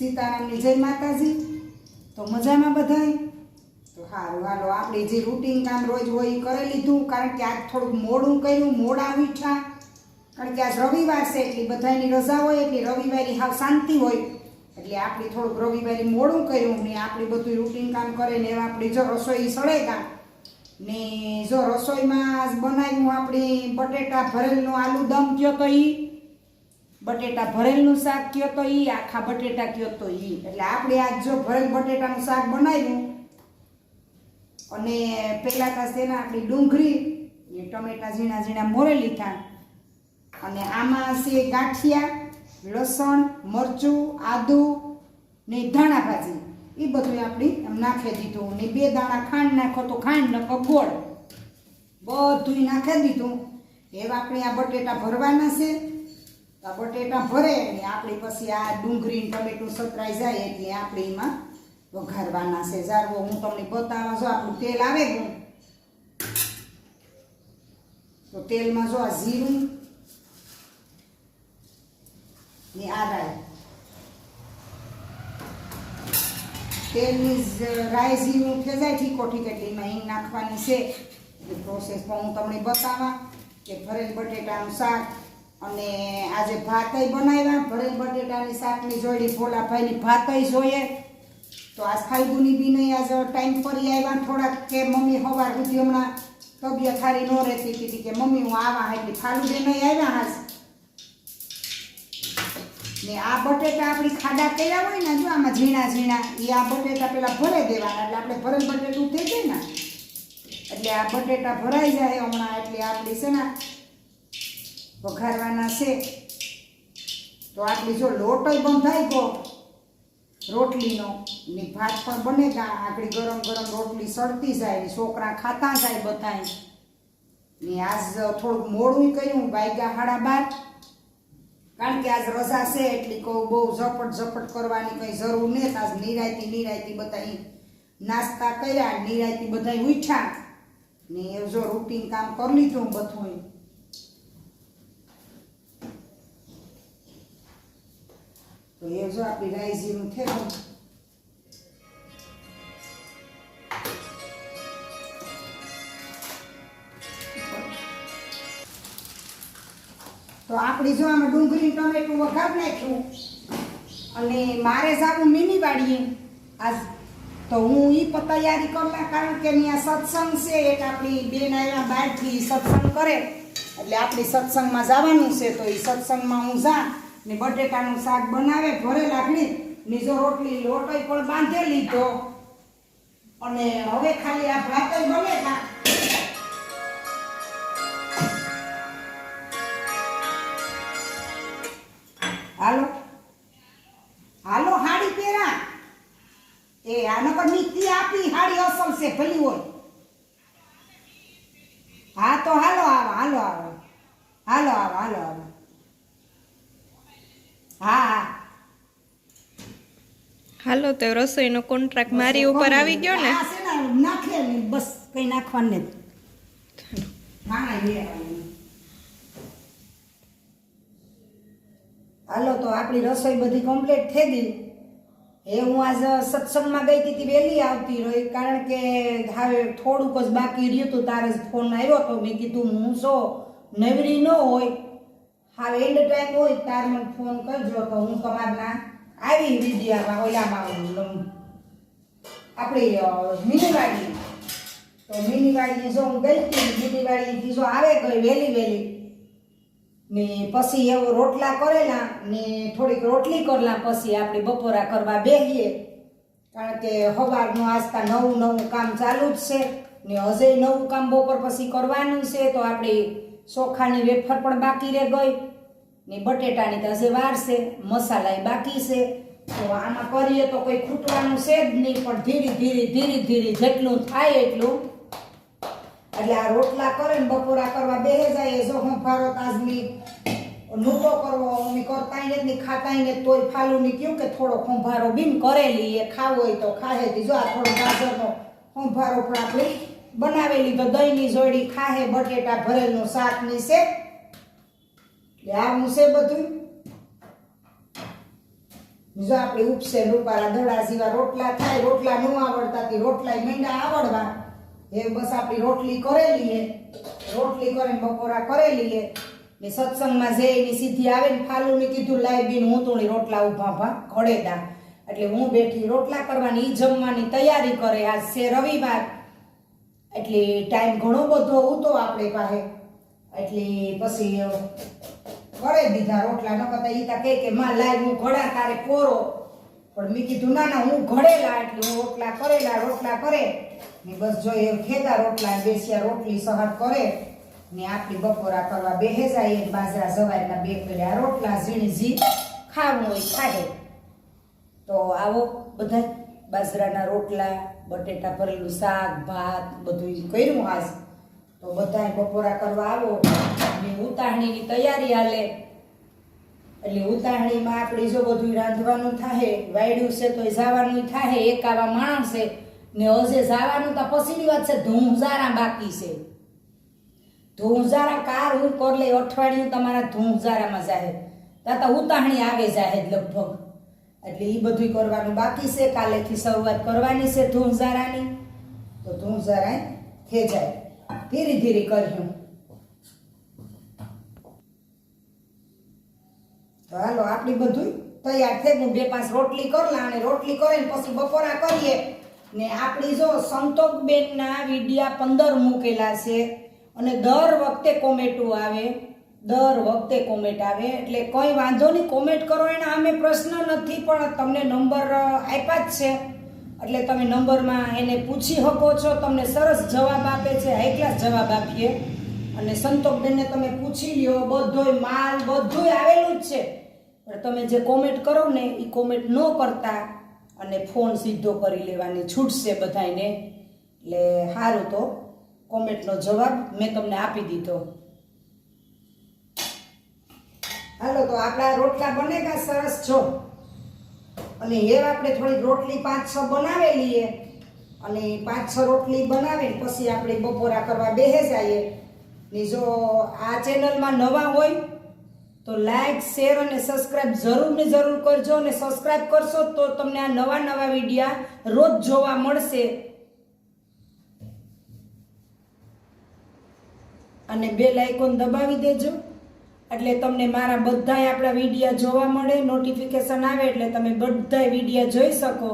સીતારામની જય માતાજી. તો મજામાં બધાય? તો સારું હાલો, આપણે જે રૂટીન કામ રોજ હોય એ કરી લીધું. કારણ કે આજ થોડુંક મોડું કર્યું, મોડા મીઠા કારણ કે આજ રવિવાર છે, એટલે બધાની રજા હોય, એટલે રવિવારી હાવ શાંતિ હોય. એટલે આપણે થોડુંક રવિવારી મોડું કર્યું ને આપણે બધું રૂટીન કામ કરે ને આપણી જો રસોઈ સળેગા. ને જો રસોઈમાં બનાવ્યું આપણે બટેટા ભરેલનો આલુ દમ કયો ઈ. બટેટા ભરેલનું શાક કયો તો ઈ, આખા બટેટા કયો તો ઈ. એટલે આપણે આજ જો ભરેલ બટેટાનું શાક બનાવ્યું, અને પહેલાં તો તેના આપણી ડુંગળી, એ ટમેટા ઝીણા ઝીણા મોરે લીધા અને આમાં છે ગાંઠિયા, લસણ, મરચું, આદુ, ને ધાણા ભાજી. એ બધું આપણે નાખી દીધું. ને બે દાણા ખાંડ નાખો તો ખાંડ નાખો ગોળ બધું નાખી દીધું. એવા આપણે આ બટેટા ભરવાના છે. આ બટેટા ભરે ને આપણે પછી આ ડુંગળી ટમેટું સતરાઈ જાય એટલે આપણે એમાં વઘારવાના છે. જારવો, હું તમને બતાવવા જો આપણું તેલ આવે ગયું તો તેલમાં જો આ જીરું ને આ રાય તેલની રાઈ જીરું થઈ જાય ઠીકો ઠીક એટલે એમાં હિંગ નાખવાની છે. પ્રોસેસ પણ હું તમને બતાવવા કે ભરેલ બટેટાનું શાક અને આજે ભાતય બનાવ્યા, ભરેલ બટેટાની શાકની જોડી, ભોલાભાઈની ભાતય જોઈએ. તો આ ફાલ્ગુની બી નહીં આજ ટાઈમ ફરી આવ્યા થોડાક કે મમ્મી હવાર સુધી હમણાં તબિયત સારી ન રહેતી હતી કે મમ્મી હું આવા ફાલું નહીં આવ્યા હાસ ને આ બટેટા આપણી ખાડા કર્યા હોય ને જો આમાં ઝીણા ઝીણા એ આ બટેટા પેલા ભરે દેવાના એટલે આપણે ભરેલ બટેટું થઈ જાય ને. એટલે આ બટેટા ભરાઈ જાય હમણાં એટલે આપણી છે ને વઘારવાના છે, તો આટલી જો લોટોય બંધાઈ ગયો રોટલીનો, ને ભાત પણ બને ગા, આગળ ગરમ ગરમ રોટલી સળતી જાય છોકરા ખાતા જાય બધાય. ને આજ થોડુંક મોડું કર્યું બાયગા હાડા બાર. કારણ કે આજ રજા છે, એટલી કહું બહુ ઝપટ ઝપટ કરવાની કંઈ જરૂર નહીં આજ નિરાયતી નિરાયતી બધા નાસ્તા કર્યા, નિરાયતી બધા ઉઠ્યા. ને એ જો રૂટીન કામ કરી લીધું બધું તો એ જો આપણી રાઈ જીરું તો આપણી જો આમાં ડુંગળી ટમેટું વઘાર નાખ્યું અને મારે જાવું મિની વાડીએ આજ તો હું એ તૈયારી કરલા કારણ કે ત્યાં સત્સંગ છે એક આપણી બેન આવ્યા બહારથી સત્સંગ કરે. એટલે આપણી સત્સંગમાં જવાનું છે, તો એ સત્સંગમાં હું જા ને બટેટાનું શાક બનાવે ભરે લાકડી ને જો રોટલી, લોટોય પણ બાંધેલી તો અને હવે ખાલી આ ભાત બને તા હાલો? હાલો હાડી પહેરા એ આનો પર નીતિ આપી, હાડી અસલ છે, ભલી હોય. હા તો હાલો આવો હાલો આવો. હાલો આવો હાલો આવો. હા. હાલો તો રસોઈનો કોન્ટ્રાક્ટ મારી ઉપર આવી ગયો ને? આ છે ને નાખે બસ કઈ નાખવાનું નથી. હાલો તો આપણી રસોઈ બધી કમ્પ્લીટ થઈ ગઈ. એ હું આજ સત્સંગમાં ગઈ હતી વહેલી આવતી રહી કારણ કે હવે થોડુંક જ બાકી રહ્યું હતું તારે ફોન આવ્યો તો મેં કીધું હું શો નવરી ન હોય હા એન્ડ ટાઈમ હોય તાર મને ફોન કરજો તો હું તમારના આવી વિદ્યામાં ઓલામાં લઉં. આપણી મિનીવાડી. તો મિનીવાડી જો હું ગઈ હતી મિનીવાડી જો આવે ગઈ વહેલી વહેલી, ને પછી એવો રોટલા કરેલા ને થોડીક રોટલી કરલા પછી આપણે બપોરા કરવા બેસીએ કારણ કે સવારનું આજતા નવું નવું કામ ચાલુ જ છે ને હજે નવું કામ બપોર પછી કરવાનું છે તો આપણી ચોખાની વેફર પણ બાકી રહે ગઈ. ને બટેટાની તો હજે વાર છે, મસાલા બાકી છે. તો આમાં કરીએ તો કોઈ ખૂટવાનું છે જ નહીં, પણ ધીરે ધીરે ધીરે ધીરે જેટલું થાય એટલું. એટલે આ રોટલા કરે ને બપોરા કરવા બેહે જાય જો હું ફારો તાજની લૂંટો કરવો, અમે કરતા નહીં ખાતા ને તોય ફાલું ની કહ્યું કે થોડો ખંભારો બીન કરેલી એ ખાવો હોય તો ખાહે. જો આ થોડો ગાજરનો ખંભારો પણ આપણે બનાવેલી તો દહીંની જોડી ખાહે, બટેટા ભરેલનું શાકની છે. એટલે મૂસે બધું. જો આપણે ઉપસે રૂપારા ધડા જેવા રોટલા થાય, રોટલા ન આવડતા તે રોટલા મીંડા આવડવા. એ બસ આપણી રોટલી કરેલી હે રોટલી કરીને બપોરા કરેલી હે ને સત્સંગમાં જે એની સીધી આવે ને ફાલુને કીધું લાઈ બીન, હું તોણી રોટલા ઊભા ભા, ઘડેડા. એટલે હું બેઠી રોટલા કરવાની, ઈ જમવાની તૈયારી કરે. આજ છે રવિવાર. એટલે ટાઈમ ઘણો બધો ઉતો આપણે પાસે. એટલે પછી કરે દીધા રોટલા. ન કરતા એ તા કહે કે માં લાય, હું ઘડા તારે કોરો. પણ મેં કીધું, ના ના, હું ઘડેલા, એટલે હું રોટલા કરેલા, રોટલા કરે. ને બસ જો એ ખેતા રોટલા બેસ્યા રોટલી સહાર કરે, ને આપણી બપોરા કરવા બેહે જાય બાજરા સવારના બે પેલા રોટલા ઝીણી ઝી ખાવું હોય, ખાય. તો આવો બધા બાજરાના રોટલા, બટેટા, ભરેલું શાક, ભાત, બધું કર્યું આજ. તો બધાય બપોરા કરવા આવો. ને ઉતાહણીની તૈયારી હાલે. એટલે ઉતાહણીમાં આપણે જો બધું રાંધવાનું થાય વાયડું છે તો જવાનું થાય એક આવા માણસ ને હજે જવાનું તો પછીની વાત છે, ધૂંઝારા બાકી છે. ધૂંઝારા કાર હું કર લે અઠવાડિયું તમારા ધૂંઝારામાં જાહે. તાતા ઉતાહણી આવે જાહે લગભગ. એટલે એ બધું કરવાનું બાકી છે. કાલેથી શરૂઆત કરવાની છે ધૂંઝારાની. તો ધૂંઝારા થઈ જાય ધીરે ધીરે કર્યું. તો હાલો, આપણી બધું તૈયાર થઈ હું બે પાંચ રોટલી કરલા અને રોટલી કરીને પછી બપોરા કરીએ. ને આપણી જો સંતોકબેનના વિડિયા પંદર મૂકેલા છે અને દર વખતે કોમેન્ટો આવે, દર વખતે કોમેન્ટ આવે, એટલે કંઈ વાંધો નહીં, કોમેન્ટ કરો, એના અમે પ્રશ્ન નથી, પણ તમને નંબર આપ્યા જ છે. એટલે તમે નંબરમાં એને પૂછી શકો છો, તમને સરસ જવાબ આપે છે હાઈ ક્લાસ જવાબ આપીએ. અને સંતોષબેનને તમે પૂછી લ્યો, બધોય માલ, બધુંય આવેલું જ છે. પણ તમે જે કોમેન્ટ કરો ને એ કોમેન્ટ ન કરતા અને ફોન સીધો કરી લેવાની, છૂટશે બધાને એટલે સારું તો કોમેન્ટનો જવાબ મેં તમને આપી દીધો. હાલો, તો આપણા રોટલા બનેગા, સરસ છો અને એ આપણે થોડી રોટલી પાંચ છ બનાવેલી અને પાંચ છ રોટલી બનાવી પછી આપણે બપોરા કરવા બેહે જઈએ. ને જો આ ચેનલમાં નવા હોય, તો લાઈક, શેર અને સબસ્ક્રાઇબ જરૂર ને જરૂર કરજો અને સબસ્ક્રાઇબ કરશો તો તમને આ નવા નવા વિડીયા રોજ જોવા મળશે. અને બે લાઇકોન દબાવી દેજો. એટલે તમને મારા બધાય આપણા વિડીયા જોવા મળે નોટિફિકેશન આવે એટલે તમે બધાય વિડીયા જોઈ શકો.